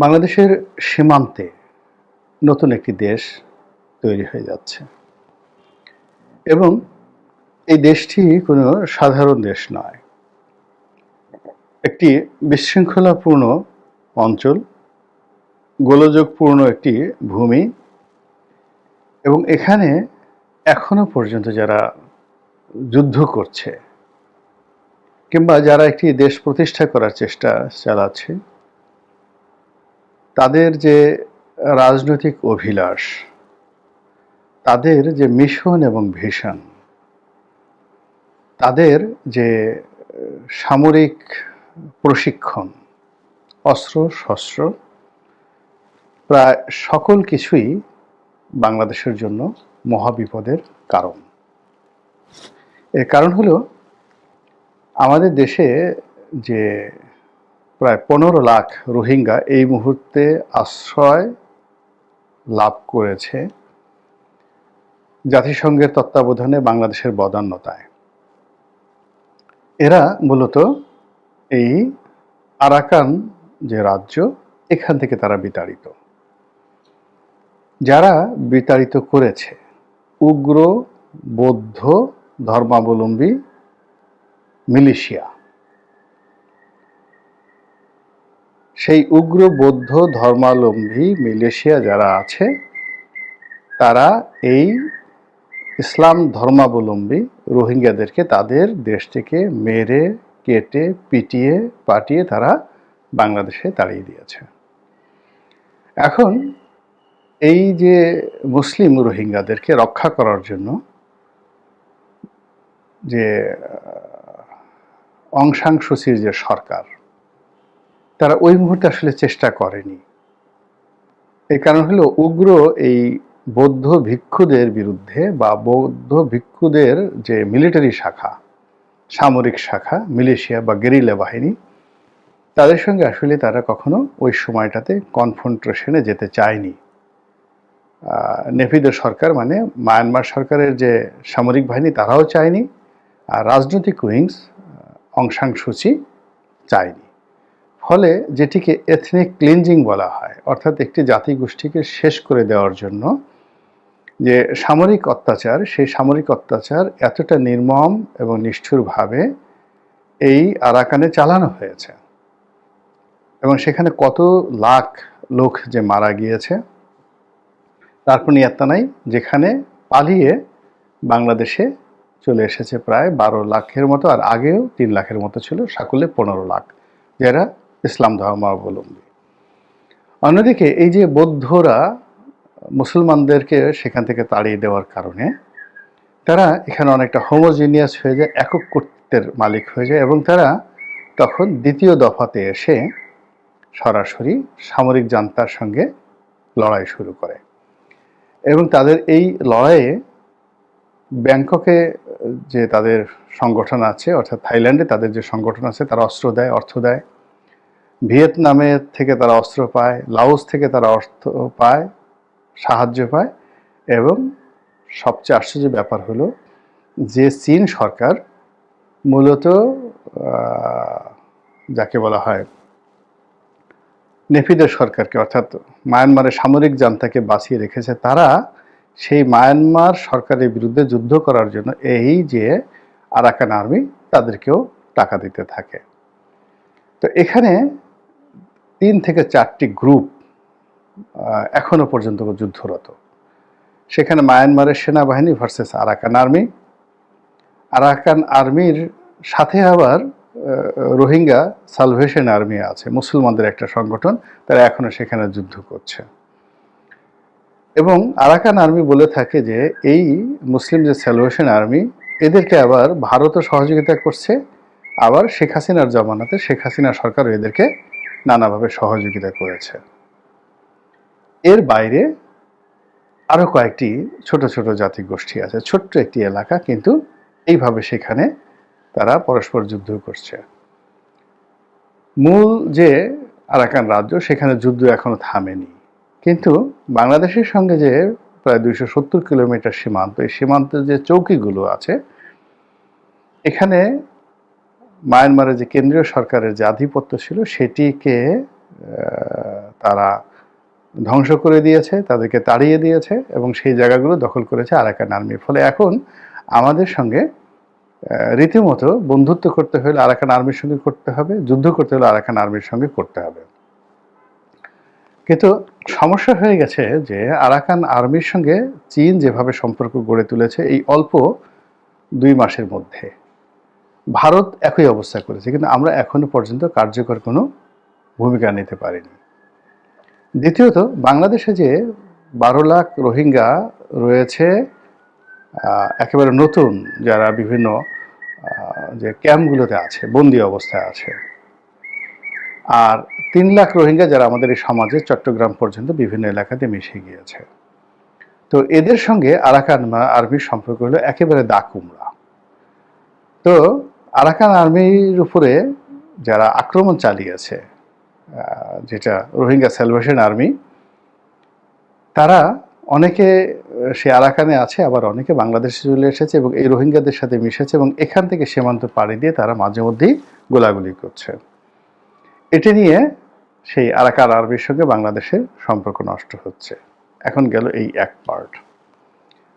বাংলাদেশের সীমান্তে নতুন একটি দেশ তৈরি হয়ে যাচ্ছে। এবং এই দেশটি কোনো সাধারণ দেশ নয়। একটি বিশৃঙ্খলাপূর্ণ অঞ্চল, গোলযোগপূর্ণ একটি ভূমি এবং এখানে এখনও পর্যন্ত যারা যুদ্ধ করছে কিংবা যারা একটি দেশ প্রতিষ্ঠা করার চেষ্টা চালাচ্ছে তাদের যে রাজনৈতিক অভিলাষ, তাদের যে মিশন এবং ভিশন তাদের যে সামরিক প্রশিক্ষণ, অস্ত্র, শস্ত্র, প্রায় সকল কিছুই বাংলাদেশের জন্য মহাবিপদের কারণ। এর কারণ হলো, আমাদের দেশে যে প্রায় পনেরো লাখ রোহিঙ্গা এই মুহূর্তে আশ্রয় লাভ করেছে জাতিসংঘের তত্ত্বাবধানে বাংলাদেশের বদান্যতায়। এরা মূলত এই আরাকান যে রাজ্য, এখান থেকে তারা বিতাড়িত। যারা বিতাড়িত করেছে, উগ্র, বৌদ্ধ ধর্মাবলম্বী মিলিশিয়া সেই উগ্র বৌদ্ধ ধর্মাবলম্বী মিলেশিয়া যারা আছে তারা এই ইসলাম ধর্মাবলম্বী রোহিঙ্গাদেরকে তাদের দেশ থেকে মেরে কেটে পিটিয়ে পাটিয়ে তারা বাংলাদেশে তাড়িয়ে দিয়েছে। এখন এই যে মুসলিম রোহিঙ্গাদেরকে রক্ষা করার জন্য যে আহ, অং সান সুচির যে সরকার তারা ওই মুহূর্তে আসলে চেষ্টা করেনি। এই কারণ হলো উগ্র এই বৌদ্ধ ভিক্ষুদের বিরুদ্ধে বা বৌদ্ধ ভিক্ষুদের যে মিলিটারি শাখা সামরিক শাখা মিলেশিয়া বা গেরিলা বাহিনী তাদের সঙ্গে আসলে তারা কখনো ওই সময়টাতে কনফ্রন্ট্রেশনে যেতে চায়নি। আহ, নেপিদের সরকার মানে মায়ানমার সরকারের যে সামরিক বাহিনী তারাও চায়নি আর রাজনৈতিক উইংস অংশাং সূচি চায়নি। ফলে যেটিকে এথনিক ক্লিনজিং বলা হয়, অর্থাৎ একটি জাতিগোষ্ঠীকে শেষ করে দেওয়ার জন্য যে সামরিক অত্যাচার, সেই সামরিক অত্যাচার এতটা নির্মম এবং নিষ্ঠুরভাবে এই আরাকানে চালানো হয়েছে। এবং সেখানে কত লাখ লোক যে মারা গিয়েছে তারপর নিয়াত্তা নাই, যেখানে পালিয়ে বাংলাদেশে চলে এসেছে প্রায় বারো লাখের মতো, আর আগেও তিন লাখের মতো ছিল, সাকুলে পনেরো লাখ। যারা ইসলাম ধর্মাবলম্বী। অন্যদিকে এই যে বৌদ্ধরা মুসলমানদেরকে সেখান থেকে তাড়িয়ে দেওয়ার কারণে তারা এখানে অনেকটা হোমোজিনিয়াস হয়ে যায়, একক কর্তৃত্বের মালিক হয়ে যায় এবং তারা তখন দ্বিতীয় দফাতে এসে সরাসরি সামরিক জান্তার সঙ্গে লড়াই শুরু করে এবং তাদের এই লড়াইয়ে ব্যাংককে যে তাদের সংগঠন আছে, অর্থাৎ থাইল্যান্ডে তাদের যে সংগঠন আছে, তারা অস্ত্র দেয়, অর্থ দেয়। ভিয়েতনামে থেকে তারা অস্ত্র পায়, লাওস থেকে তারা অর্থ পায়, সাহায্য পায় এবং সবচেয়ে আশ্চর্য ব্যাপার হলো যে চীন সরকার মূলত যাকে বলা হয় নেফিদের সরকারকে, অর্থাৎ মায়ানমারের সামরিক জান্তাকে বাঁচিয়ে রেখেছে তারা, সেই মায়ানমার সরকারের বিরুদ্ধে যুদ্ধ করার জন্য এই যে আরাকান আর্মি তাদেরকেও টাকা দিতে থাকে। তো এখানে তিন থেকে চারটি গ্রুপ আহ, এখনও পর্যন্ত যুদ্ধরত। সেখানে মায়ানমারের সেনাবাহিনী ভার্সেস আরাকান আর্মি আরাকান আর্মির সাথে আবার রোহিঙ্গা সালভেশন আর্মি আছে মুসলমানদের একটা সংগঠন তারা এখনও সেখানে যুদ্ধ করছে। এবং আরাকান আর্মি বলে থাকে যে এই মুসলিম যে স্যালভেশন আর্মি এদেরকে আবার ভারতও সহযোগিতা করছে আবার শেখ হাসিনার জমানাতে শেখ হাসিনা সরকারও এদেরকে নানাভাবে সহযোগিতা করেছে। এর বাইরে আরও কয়েকটি ছোট ছোট জাতি গোষ্ঠী আছে, ছোট্ট একটি এলাকা কিন্তু এইভাবে সেখানে তারা পরস্পর যুদ্ধ করছে। মূল যে আরাকান রাজ্য, সেখানে যুদ্ধ এখনও থামেনি। কিন্তু বাংলাদেশের সঙ্গে যে প্রায় দুইশো সত্তর কিলোমিটার সীমান্ত, এই সীমান্তের যে চৌকিগুলো আছে, এখানে মায়ানমারের যে কেন্দ্রীয় সরকারের যে আধিপত্য ছিল, সেটিকে তারা ধ্বংস করে দিয়েছে, তাদেরকে তাড়িয়ে দিয়েছে এবং সেই জায়গাগুলো দখল করেছে আরাকান আর্মি। ফলে এখন আমাদের সঙ্গে রীতিমতো বন্ধুত্ব করতে হলে আরাকান আর্মির সঙ্গে করতে হবে, যুদ্ধ করতে হলে আরাকান আর্মির সঙ্গে করতে হবে। কিন্তু সমস্যা হয়ে গেছে যে আরাকান আর্মির সঙ্গে চীন যেভাবে সম্পর্ক গড়ে তুলেছে, এই অল্প দুই মাসের মধ্যে। ভারত একই অবস্থা করেছে, কিন্তু আমরা এখনও পর্যন্ত কার্যকর কোনো ভূমিকা নিতে পারিনি। দ্বিতীয়ত, বাংলাদেশে যে বারো লাখ রোহিঙ্গা রয়েছে একেবারে নতুন যারা বিভিন্ন যে ক্যাম্পগুলোতে আছে, বন্দি অবস্থায় আছে, আর তিন লাখ রোহিঙ্গা যারা আমাদের এই সমাজে চট্টগ্রাম পর্যন্ত বিভিন্ন এলাকাতে মিশে গিয়েছে। তো এদের সঙ্গে আরাকান আর্মির সম্পর্ক হলো একেবারে দা কুমড়া। তো আরাকান আর্মির উপরে যারা আক্রমণ চালিয়েছে যেটা রোহিঙ্গা স্যালভেশন আর্মি, তারা অনেকে সে আরাকানে আছে, আবার অনেকে বাংলাদেশে চলে এসেছে এবং এই রোহিঙ্গাদের সাথে মিশেছে এবং এখান থেকে সীমান্ত পাড়ি দিয়ে তারা মাঝে মধ্যেই গোলাগুলি করছে। এটি নিয়ে সেই আরাকান আর্মির সঙ্গে বাংলাদেশের সম্পর্ক নষ্ট হচ্ছে। এখন গেল এই এক পার্ট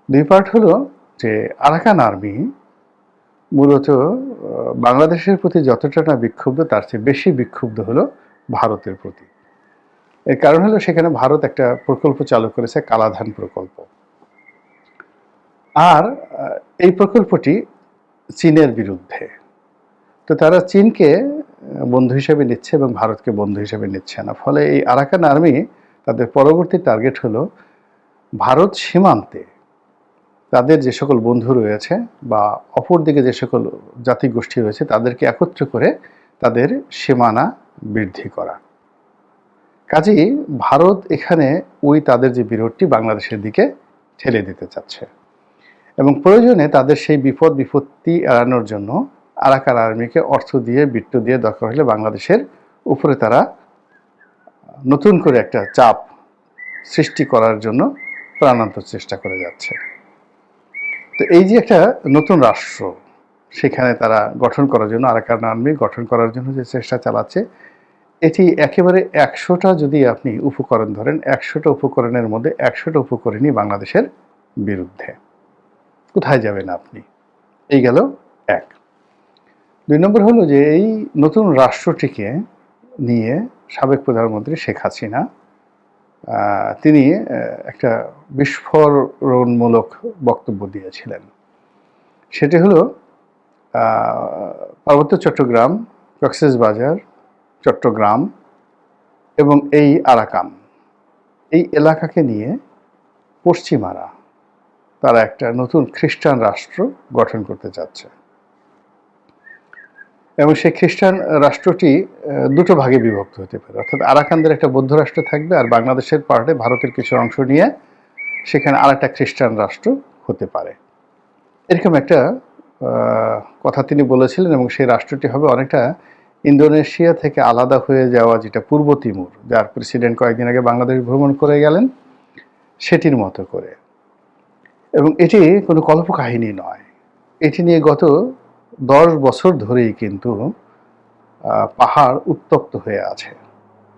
দুই পার্ট হলো যে আরাকান আর্মি মূলত বাংলাদেশের প্রতি যতটা না বিক্ষুব্ধ, তার চেয়ে বেশি বিক্ষুব্ধ হলো ভারতের প্রতি। এর কারণ হলো সেখানে ভারত একটা প্রকল্প চালু করেছে, কালাধান প্রকল্প। আর এই প্রকল্পটি চীনের বিরুদ্ধে। তো তারা চীনকে বন্ধু হিসেবে নিচ্ছে এবং ভারতকে বন্ধু হিসেবে নিচ্ছে না। ফলে এই আরাকান আর্মি তাদের পরবর্তী টার্গেট হলো ভারত সীমান্তে তাদের যে সকল বন্ধু রয়েছে বা অপরদিকে যে সকল জাতিগোষ্ঠী রয়েছে, তাদেরকে একত্র করে তাদের সীমানা বৃদ্ধি করা। কাজেই ভারত এখানে ওই তাদের যে বিরোধটি বাংলাদেশের দিকে ঠেলে দিতে চাচ্ছে এবং প্রয়োজনে তাদের সেই বিপদ বিপত্তি এড়ানোর জন্য আরাকান আর্মিকে অর্থ দিয়ে বৃত্ত দিয়ে দরকার হলে বাংলাদেশের উপরে তারা নতুন করে একটা চাপ সৃষ্টি করার জন্য প্রাণান্তর চেষ্টা করে যাচ্ছে। তো এই যে একটা নতুন রাষ্ট্র, সেখানে তারা গঠন করার জন্য, আরাকান আর্মি গঠন করার জন্য যে চেষ্টা চালাচ্ছে, এটি একেবারে একশোটা যদি আপনি উপকরণ ধরেন, একশোটা উপকরণের মধ্যে একশোটা উপকরণই বাংলাদেশের বিরুদ্ধে। কোথায় যাবেন আপনি? এই গেল এক। দুই নম্বর হলো যে এই নতুন রাষ্ট্রটিকে নিয়ে সাবেক প্রধানমন্ত্রী শেখ হাসিনা তিনি একটা বিস্ফোরণমূলক বক্তব্য দিয়েছিলেন। সেটি হলো পার্বত্য চট্টগ্রাম কক্সেস বাজার, চট্টগ্রাম এবং এই আরাকান। এই এলাকাকে নিয়ে পশ্চিমারা তারা একটা নতুন খ্রিস্টান রাষ্ট্র গঠন করতে চাচ্ছে। এবং সেই খ্রিস্টান রাষ্ট্রটি দুটো ভাগে বিভক্ত হতে পারে। অর্থাৎ আরাকানদের একটা বৌদ্ধ রাষ্ট্র থাকবে আর বাংলাদেশের পার্টে ভারতের কিছু অংশ নিয়ে সেখানে আরেকটা খ্রিস্টান রাষ্ট্র হতে পারে। এরকম একটা কথা তিনি বলেছিলেন এবং সেই রাষ্ট্রটি হবে অনেকটা ইন্দোনেশিয়া থেকে আলাদা হয়ে যাওয়া যেটা পূর্ব তিমুর, যার প্রেসিডেন্ট কয়েকদিন আগে বাংলাদেশ ভ্রমণ করে গেলেন, সেটির মতো করে। এবং এটি কোনো কল্পকাহিনী নয়। এটি নিয়ে গত দশ বছর ধরেই কিন্তু পাহাড় উত্তপ্ত হয়ে আছে।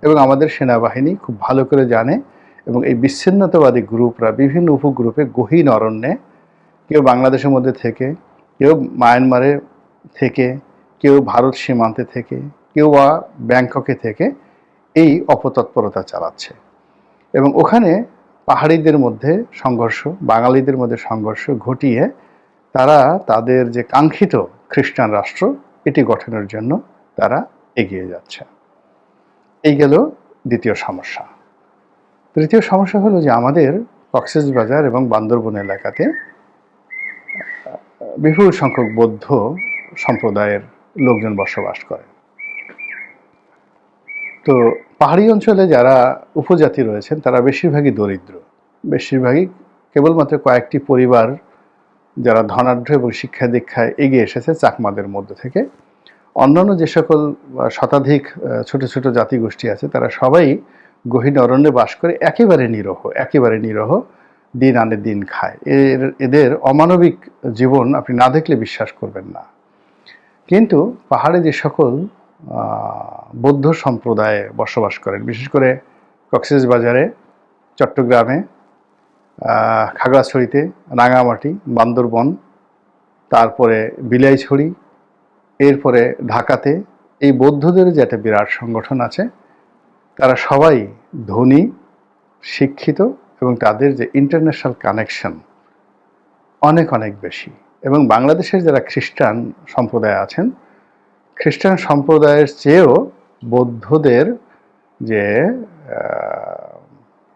এবং আমাদের সেনাবাহিনী খুব ভালো করে জানে এবং এই বিচ্ছিন্নতাবাদী গ্রুপরা, বিভিন্ন উপগ্রুপে গহীন অরণ্যে, কেউ বাংলাদেশের মধ্যে থেকে, কেউ মায়ানমারে থেকে, কেউ ভারত সীমান্তে থেকে, কেউ বা ব্যাংককে থেকে এই অপতৎপরতা চালাচ্ছে। এবং ওখানে পাহাড়িদের মধ্যে সংঘর্ষ, বাঙালিদের মধ্যে সংঘর্ষ ঘটিয়ে তারা তাদের যে কাঙ্ক্ষিত খ্রিস্টান রাষ্ট্র এটি গঠনের জন্য তারা এগিয়ে যাচ্ছে। এই গেল দ্বিতীয় সমস্যা। তৃতীয় সমস্যা হলো যে আমাদের কক্সবাজার এবং বান্দরবন এলাকাতে বিপুল সংখ্যক বৌদ্ধ সম্প্রদায়ের লোকজন বসবাস করে। তো পাহাড়ি অঞ্চলে যারা উপজাতি রয়েছেন তারা বেশিরভাগই দরিদ্র। বেশিরভাগই কেবলমাত্র কয়েকটি পরিবার যারা ধনাঢ্য এবং শিক্ষা দীক্ষায় এগিয়ে এসেছে চাকমাদের মধ্যে থেকে। অন্যান্য যে সকল শতাধিক ছোট ছোট জাতিগোষ্ঠী আছে, তারা সবাই গহীন অরণ্যে বাস করে একেবারে নিরহ একেবারে নিরহ দিন আনে দিন খায়। এর, এদের অমানবিক জীবন আপনি না দেখলে বিশ্বাস করবেন না। কিন্তু পাহাড়ে যে সকল বৌদ্ধ সম্প্রদায়ে বসবাস করেন, বিশেষ করে কক্সেস বাজারে, চট্টগ্রামে খাগড়াছড়িতে, রাঙামাটি, বান্দরবন, তারপরে বিলাইছড়ি, এরপরে ঢাকাতে এই বৌদ্ধদের যে একটা বিরাট সংগঠন আছে, তারা সবাই ধনী, শিক্ষিত এবং তাদের যে ইন্টারন্যাশনাল কানেকশন অনেক অনেক বেশি। এবং বাংলাদেশের যারা খ্রিস্টান সম্প্রদায় আছেন, খ্রিস্টান সম্প্রদায়ের চেয়েও বৌদ্ধদের যে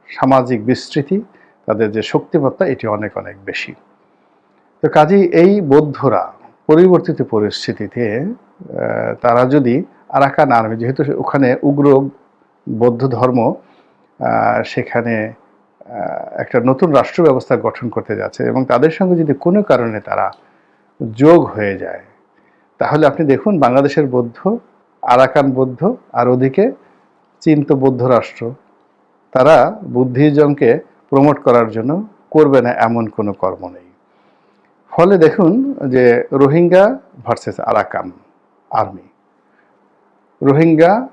সামাজিক বিস্তৃতি তাদের যে শক্তিমত্তা, এটি অনেক অনেক বেশি। তো কাজেই এই বৌদ্ধরা পরিবর্তিত পরিস্থিতিতে তারা যদি আরাকান আর্মি, যেহেতু ওখানে উগ্র বৌদ্ধ ধর্ম সেখানে একটা নতুন রাষ্ট্র ব্যবস্থা গঠন করতে যাচ্ছে এবং তাদের সঙ্গে যদি কোনো কারণে তারা যোগ হয়ে যায়, তাহলে আপনি দেখুন বাংলাদেশের বৌদ্ধ, আরাকান বৌদ্ধ, আর ওদিকে চিন্ত বৌদ্ধ রাষ্ট্র, তারা বুদ্ধিজমকে প্রমোট করার জন্য করবে না এমন কোনো কর্ম নেই। ফলে দেখুন যে Rohingya versus Arakan army Rohingya